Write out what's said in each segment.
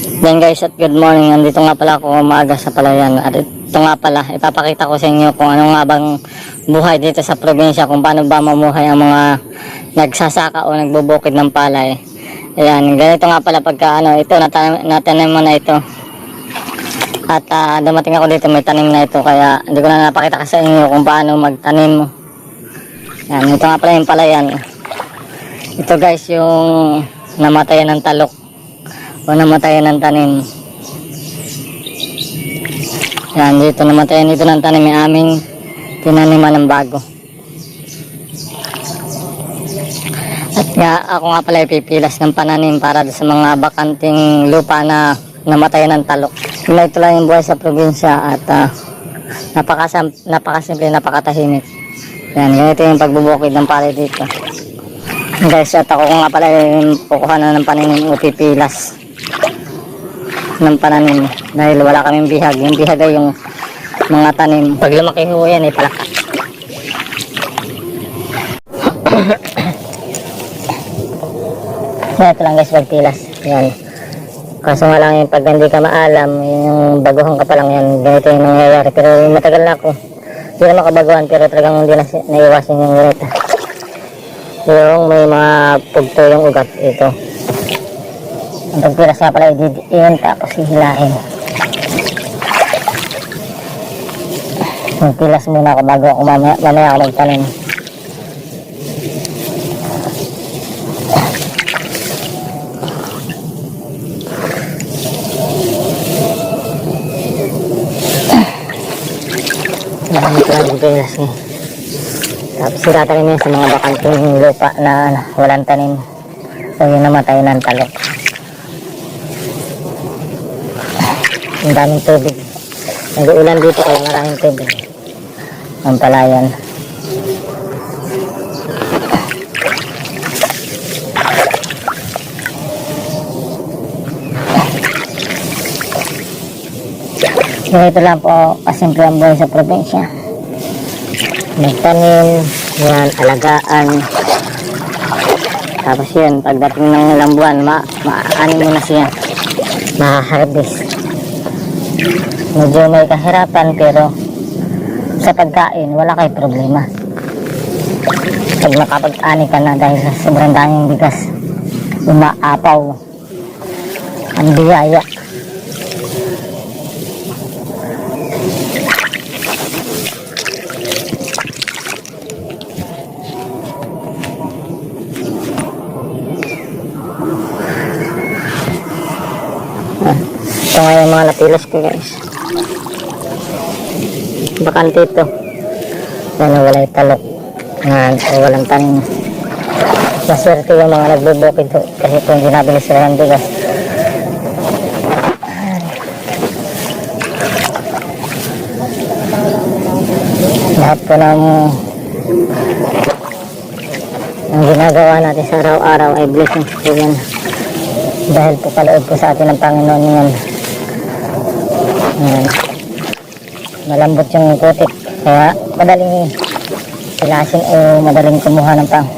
Yan guys at good morning. Andito nga pala ako umaga sa palayan. At ito nga pala, ipapakita ko sa inyo kung ano nga bang buhay dito sa probinsya. Kung paano ba mamuhay ang mga nagsasaka o nagbubukid ng palay. Ayan, ganito nga pala pagka ano, ito, natanim, natanim mo na ito. At ah, dumating ako dito, may tanim na ito. Kaya hindi ko na napakita sa inyo kung paano magtanim mo. Yan, ito nga pala yung palayan. Ito guys, yung namatayan ng talok o namatayan ng tanim. Yan, dito namatayan dito ng tanim yung aming tinaniman ng bago. At nga, ako nga pala ipipilas ng pananim para sa mga bakanting lupa na namatayan ng talok. Ito lang yung buhay sa probinsya at uh, napakasam, napakasimple, napakatahimik. Yan, ganito yung pagbubukid ng palay dito. Guys, at ako nga pala yung kukuha na ng pananim upipilas ng pananim dahil wala kaming bihag. Yung bihag ay yung mga tanim. Pag lumaki ho yan ay palaka. so, ito lang guys, pagpilas. Yan. Kaso nga lang yung pag hindi ka maalam, yung baguhan ka pa lang yan, ganito yung nangyayari. Pero matagal na ako. Hindi na makabaguhan, pero talagang hindi na si- naiwasan yung ganito. Yung may mga pugto yung ugat ito. Nga pala, ididiin tapos hihilain. Magpilas muna ako bago ako mamaya, mamaya ako magtanim. Marami ko lang magpilas eh. Tapos itatanim yun sa mga bakanting lupa na ano, walang tanim. O yung namatay ng talok. Ang daming tubig. Nag-uulan dito kaya maraming tubig. Ang palayan. Ganito lang po kasimple ang buhay sa probinsya. Magtanim, yan, alagaan. Tapos yun, pagdating ng ilang buwan, ma maaani mo na siya. Ma-harvest. Medyo may kahirapan pero sa pagkain, wala kay problema. Pag nakapag-ani ka na dahil sa sobrang daming bigas, umaapaw ang biyaya. Ito nga yung mga napilas ko guys. Bakante ito. Yan wala yung talok. Yan, o walang tanim. Maswerte yung mga nagbubukid ho. Kasi kung hindi nabili sila ng bigas. Lahat po ng ang ginagawa natin sa araw-araw ay blessings po yan dahil po kaloob po sa atin ng Panginoon yan. Yan. Malambot yung kutik. Kaya madaling pilasin o madaling kumuha ng pang.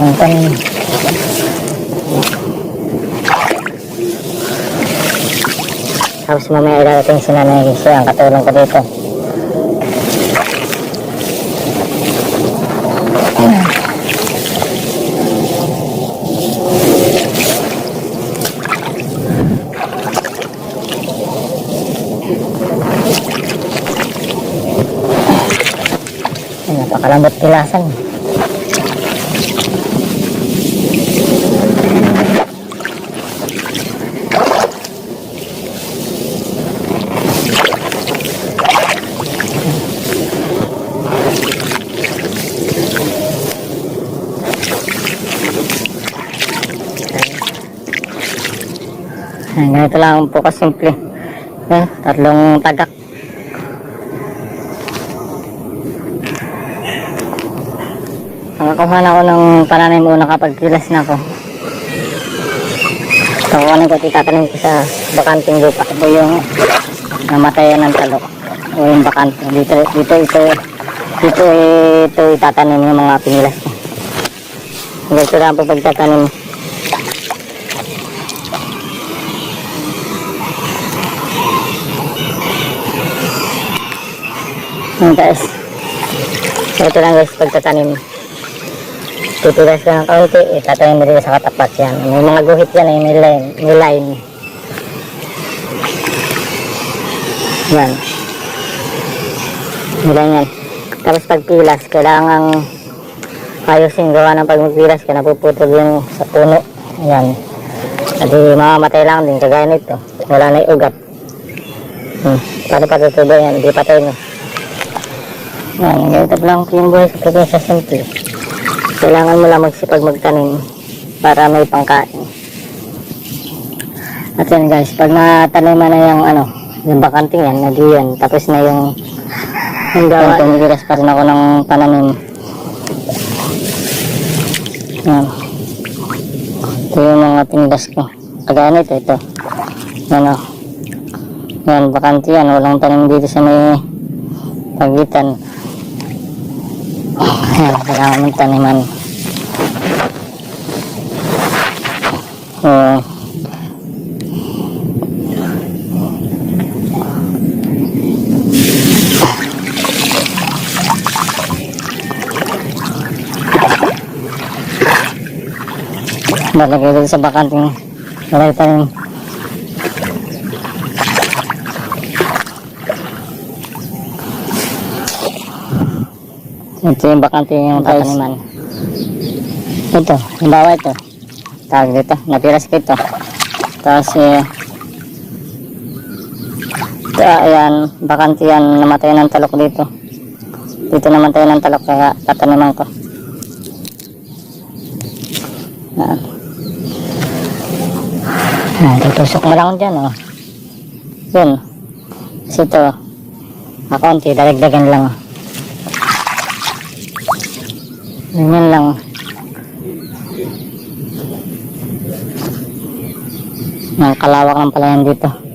Ang tanim. Tapos mamaya ilalating si Nanay Giselle ang katulong ko dito. Pilasan. Ay, ganito lang po kasimple. Eh, tatlong tagak. kuha na ako ng pananim muna kapag kilas na ako. Kakuhanin ko at itatanim ko sa bakanting lupa. Ito yung namatayan ng talok o yung bakante. Dito, dito, ito, dito, ito itatanim yung mga pinilas ko. Ganito lang po pagtatanim. Ayan guys. Ganito lang guys pagtatanim. Guys pagtatanim. Titigas ka ng kaunti, itatanim mo dito sa katapat yan. May mga guhit yan eh, may line. May line. Yan. Line yan. Tapos pagpilas, kailangan ayusin gawa ng pag ka, napuputol yung sa puno. Yan. At mamamatay lang din, kagaya nito. Wala na yung ugat. Hmm. Paano patutubo yan? Hindi patay no. Yan, ganito lang yung buhay sa probinsya simple. Kailangan mo lang magsipag magtanim para may pangkain. At yan guys, pag nataniman na yung ano, yung bakanting yan, nadi yan. Tapos na yung yung gawa. Tumigiras pa rin ako ng pananim. Yan. Ito yung mga tindas ko. Kagaya nito, ito. Yan o. Yan, bakante yan. Walang tanim dito sa may pagitan. Kailangan mong taniman. So, Malagay dito sa bakanting walay tanim. Ito yung bakante yung tataniman. Ito, halimbawa ito. Tawag dito, napiras ko ito. Tapos eh, ito, ayan, bakante yan, namatay ng talok dito. Dito namatay ng talok kaya tataniman ko. Yan. Yan, tutusok mo lang dyan, oh. Yun. Kasi ito, makonti, dalagdagan lang. oh. Ganyan lang. Ang kalawak lang pala yan dito.